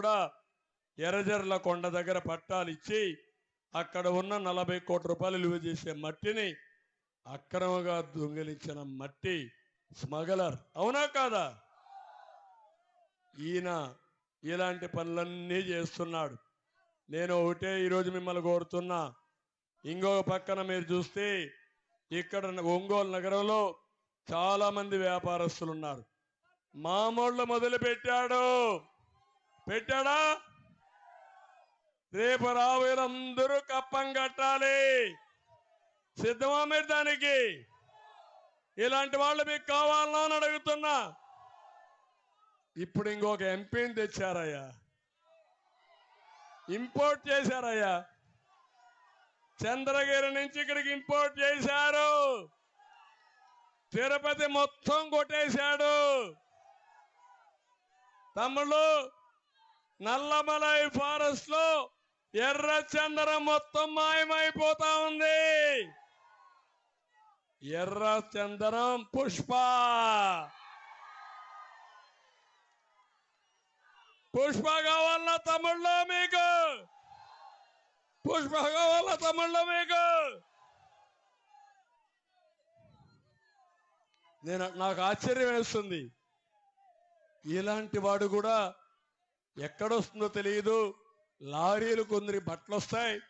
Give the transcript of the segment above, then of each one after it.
కూడా ఎర్రజర్ల కొండ దగ్గర పట్టాలు ఇచ్చి అక్కడ ఉన్న నలభై కోట్ల రూపాయలు విలువ చేసే మట్టిని అక్రమంగా దొంగిలించిన మట్టి స్మగలర్. అవునా కాదా? ఈయన ఇలాంటి పనులన్నీ చేస్తున్నాడు. నేను ఒకటే ఈరోజు మిమ్మల్ని కోరుతున్నా. ఇంకొక పక్కన మీరు చూస్తే ఇక్కడ ఒంగోలు నగరంలో చాలా మంది వ్యాపారస్తులు ఉన్నారు మామూళ్ళు మొదలు పెట్టాడా? రేపు రాబోయేందరూ కప్పం కట్టాలి. సిద్ధమా మీరు దానికి? ఇలాంటి వాళ్ళు మీకు కావాలన్నా అని అడుగుతున్నా. ఇప్పుడు ఇంకొక ఎంపీని తెచ్చారయ్యా. ఇంపోర్ట్ చేశారయ్యా. చంద్రగిరి నుంచి ఇక్కడికి ఇంపోర్ట్ చేశారు. తిరుపతి మొత్తం కొట్టేశాడు. తమ్ముళ్ళు నల్లమలై ఫారెస్ట్లో ఎర్ర చందనం మొత్తం మాయమైపోతా ఉంది. ఎర్ర చందనం పుష్ప. పుష్ప కావాల తమ్ముళ్ళు మీకు. పుష్ప కావాల తమ్ముళ్ళు మీకు. నేను నాకు ఆశ్చర్యం వేస్తుంది. ఇలాంటి వాడు కూడా ఎక్కడొస్తుందో తెలియదు లారీలు కొందరి బట్టలు వస్తాయి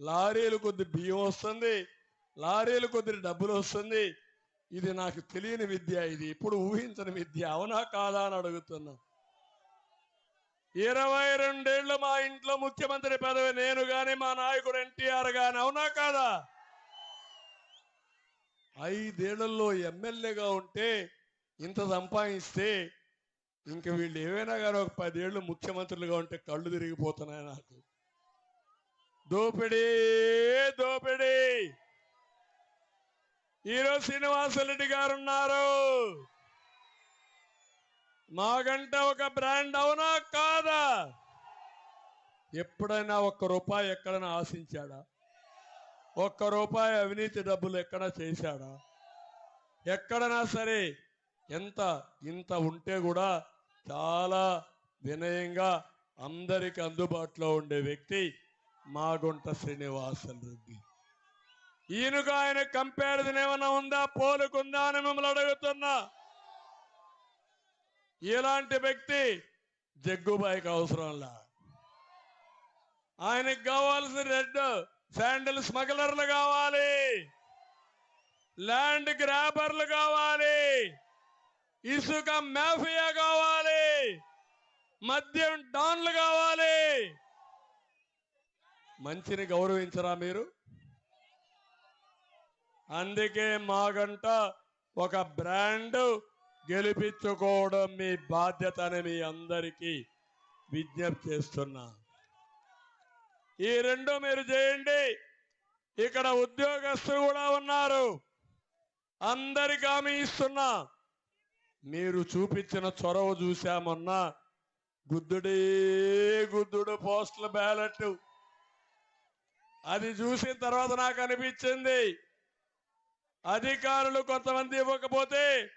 లారీలు కొద్ది బియ్యం వస్తుంది. లారీలు కొద్ది డబ్బులు వస్తుంది. ఇది నాకు తెలియని విద్య ఇది. ఇప్పుడు ఊహించని విద్య. అవునా కాదా అని అడుగుతున్నా. ఇరవై రెండేళ్ళు మా ఇంట్లో ముఖ్యమంత్రి పదవి నేను కానీ మా నాయకుడు ఎన్టీఆర్ గాని. అవునా కాదా? ఐదేళ్ళలో ఎమ్మెల్యేగా ఉంటే ఇంత సంపాదిస్తే ఇంకా వీళ్ళు ఏమైనా కానీ ఒక పదేళ్ళు ముఖ్యమంత్రులుగా ఉంటే కళ్ళు తిరిగిపోతున్నాయి నాకు. దోపిడీ దోపిడీ. ఈరోజు శ్రీనివాసరెడ్డి గారు ఉన్నారు మాగంట ఒక బ్రాండ్ అవునా కాదా? ఎప్పుడైనా ఒక్క రూపాయి ఎక్కడైనా ఆశించాడా? ఒక్క రూపాయి అవినీతి డబ్బులు ఎక్కడ చేశాడా? ఎక్కడైనా సరే ఎంత ఇంత ఉంటే కూడా చాలా వినయంగా అందరికి అందుబాటులో ఉండే వ్యక్తి మాగుంట శ్రీనివాసన్ రెడ్డి. ఈయనకు ఆయన కంపారిజన్ ఏమైనా ఉందా? పోలుకుందా అని మిమ్మల్ని అడుగుతున్నా. ఇలాంటి వ్యక్తి జగ్గుబాయికి అవసరంలా. ఆయనకు కావాల్సిన రెడ్ శాండిల్ స్మగ్లర్లు కావాలి. ల్యాండ్ గ్రాబర్లు కావాలి. ఇసుక మాఫియా కావాలి. మద్యం డాన్లు కావాలి. మంచిని గౌరవించరా మీరు? అందుకే మాగంట ఒక బ్రాండ్ గెలిపించుకోవడం మీ బాధ్యత అని మీ అందరికీ విజ్ఞప్తి చేస్తున్నా. ఈ రెండు మీరు చేయండి. ఇక్కడ ఉద్యోగస్తులు కూడా ఉన్నారు. అందరికి హామీ ఇస్తున్నా. మీరు చూపించిన చొరవ చూశామన్నా గుద్దుడే గుద్దుడు పోస్టల్ బ్యాలెట్. అది చూసిన తర్వాత నాకు అనిపించింది. అధికారులు కొంతమంది ఇవ్వకపోతే